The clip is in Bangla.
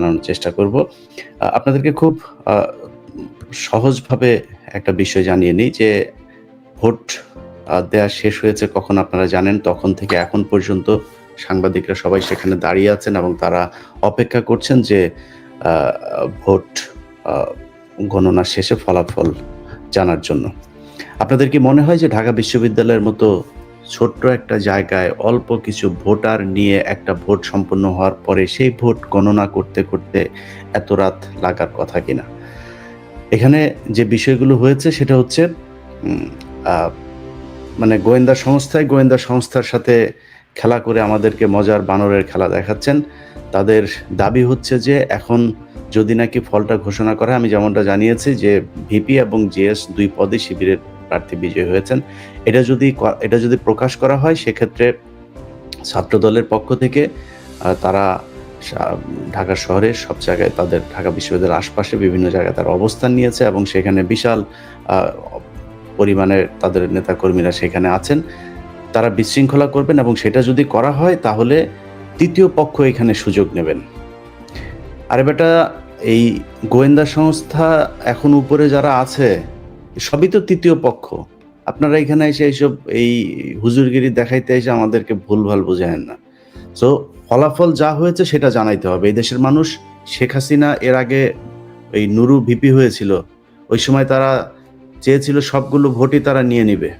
জানানোর চেষ্টা করব। আপনাদেরকে খুব সহজভাবে একটা বিষয় জানিয়ে নিই যে ভোট দেওয়া শেষ হয়েছে কখন আপনারা জানেন? তখন থেকে এখন পর্যন্ত সাংবাদিকরা সবাই সেখানে দাঁড়িয়ে আছেন এবং তারা অপেক্ষা করছেন যে ভোট গণনা শেষে ফলাফল জানার জন্য। আপনাদের কি মনে হয় যে ঢাকা বিশ্ববিদ্যালয়ের মতো ছোট্ট একটা জায়গায় অল্প কিছু ভোটার নিয়ে একটা ভোট সম্পন্ন হওয়ার পরে সেই ভোট গণনা করতে করতে এত রাত লাগার কথা কিনা। এখানে যে বিষয়গুলো হয়েছে সেটা হচ্ছে মানে গোয়েন্দা সংস্থায় গোয়েন্দা সংস্থার সাথে খেলা করে আমাদেরকে মজার বানরের খেলা দেখাচ্ছেন। তাদের দাবি হচ্ছে যে এখন যদি নাকি ফলটা ঘোষণা করা আমি যেমনটা জানিয়েছি যে ভিপি এবং জিএস দুই পদে শিবিরের প্রার্থী বিজয়ী হয়েছেন। এটা যদি এটা যদি প্রকাশ করা হয়, সেক্ষেত্রে ছাত্র দলের পক্ষ থেকে তারা ঢাকা শহরের সব জায়গায় তাদের, ঢাকা বিশ্ববিদ্যালয়ের আশপাশে বিভিন্ন জায়গায় তারা অবস্থান নিয়েছে এবং সেখানে বিশাল পরিমাণে তাদের নেতাকর্মীরা সেখানে আছেন। তারা বিশৃঙ্খলা করবেন এবং সেটা যদি করা হয়, তাহলে তৃতীয় পক্ষ এখানে সুযোগ নেবেন। আরে বেটা, এই গোয়েন্দা সংস্থা এখন উপরে যারা আছে সবই তো তৃতীয় পক্ষ। আপনারা এখানে এসে এইসব এই হুজুরগিরি দেখাইতে এসে আমাদেরকে ভুলভাল বোঝায়েন না। সো ফলাফল যা হয়েছে সেটা জানাইতে হবে। এই দেশের মানুষ শেখ হাসিনা এর আগে এই নুরু ভিপি হয়েছিল। ওই সময় তারা চেয়েছিল সবগুলো ভোটই তারা নিয়ে নিবে।